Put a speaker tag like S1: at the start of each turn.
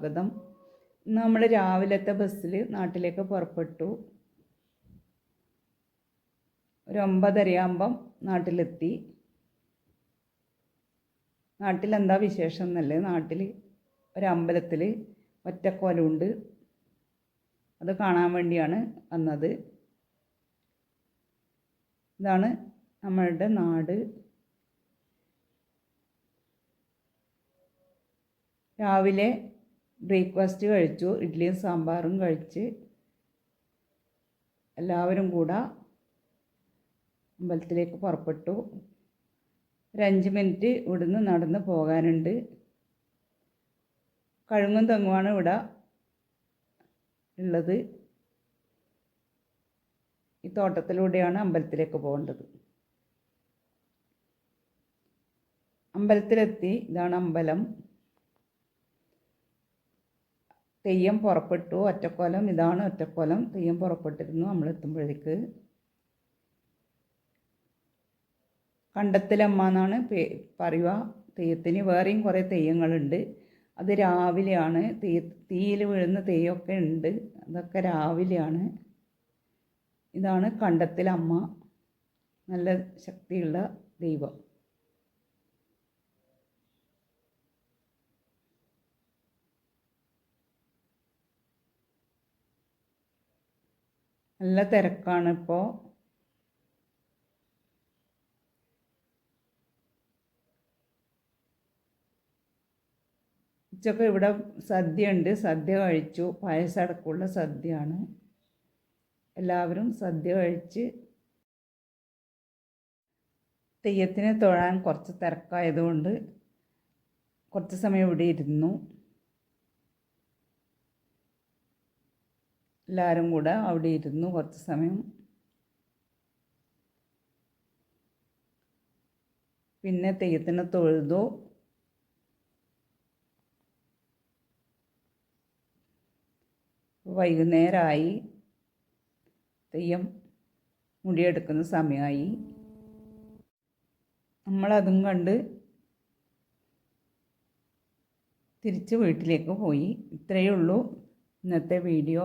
S1: സ്വാഗതം. നമ്മൾ രാവിലത്തെ ബസ്സിൽ നാട്ടിലേക്ക് പുറപ്പെട്ടു. ഒരു ഒമ്പതരയാകുമ്പം നാട്ടിലെത്തി. നാട്ടിലെന്താ വിശേഷം എന്നല്ലേ? നാട്ടിൽ ഒരമ്പലത്തിൽ ഒറ്റക്കോലുണ്ട്. അത് കാണാൻ വേണ്ടിയാണ് വന്നത്. ഇതാണ് നമ്മളുടെ നാട്. രാവിലെ ബ്രേക്ക്ഫാസ്റ്റ് കഴിച്ചു ഇഡ്ഡലിയും സാമ്പാറും കഴിച്ച് എല്ലാവരും കൂടെ അമ്പലത്തിലേക്ക് പുറപ്പെട്ടു. ഒരു അഞ്ച് മിനിറ്റ് ഇവിടുന്ന് നടന്ന് പോകാനുണ്ട്. കഴുങ്ങും തെങ്ങുമാണ് ഇവിടെ ഉള്ളത്. ഈ തോട്ടത്തിലൂടെയാണ് അമ്പലത്തിലേക്ക് പോകേണ്ടത്. അമ്പലത്തിലെത്തി. ഇതാണ് അമ്പലം. തെയ്യം പുറപ്പെട്ടു. ഒറ്റക്കോലം ഇതാണ് ഒറ്റക്കോലം. തെയ്യം പുറപ്പെട്ടിരുന്നു നമ്മൾ എത്തുമ്പോഴേക്ക് കണ്ടത്തിലമ്മ എന്നാണ് പേ പറയുക. തെയ്യത്തിന് വേറെയും കുറേ തെയ്യങ്ങളുണ്ട്. അത് രാവിലെയാണ്. തീ തീയിൽ വീഴുന്ന തെയ്യമൊക്കെ ഉണ്ട്. അതൊക്കെ രാവിലെയാണ്. ഇതാണ് കണ്ടത്തിലമ്മ. നല്ല ശക്തിയുള്ള ദൈവം. നല്ല തിരക്കാണ് ഇപ്പോൾ ഉച്ചയ്ക്ക് ഇവിടെ സദ്യ ഉണ്ട് സദ്യ കഴിച്ചു. പായസം അടക്കമുള്ള സദ്യയാണ്. എല്ലാവരും സദ്യ കഴിച്ച് തെയ്യത്തിനെ തൊഴാൻ കുറച്ച് തിരക്കായതുകൊണ്ട് കുറച്ച് സമയം ഇവിടെ ഇരുന്നു. എല്ലാവരും കൂടെ അവിടെ ഇരുന്നു കുറച്ച് സമയം. പിന്നെ തെയ്യത്തിനെ തൊഴുതു. വൈകുന്നേരമായി തെയ്യം മുടിയെടുക്കുന്ന സമയമായി. നമ്മളതും കണ്ട് തിരിച്ച് വീട്ടിലേക്ക് പോയി. ഇത്രയേ ഉള്ളൂ. ഇന്നത്തെ video.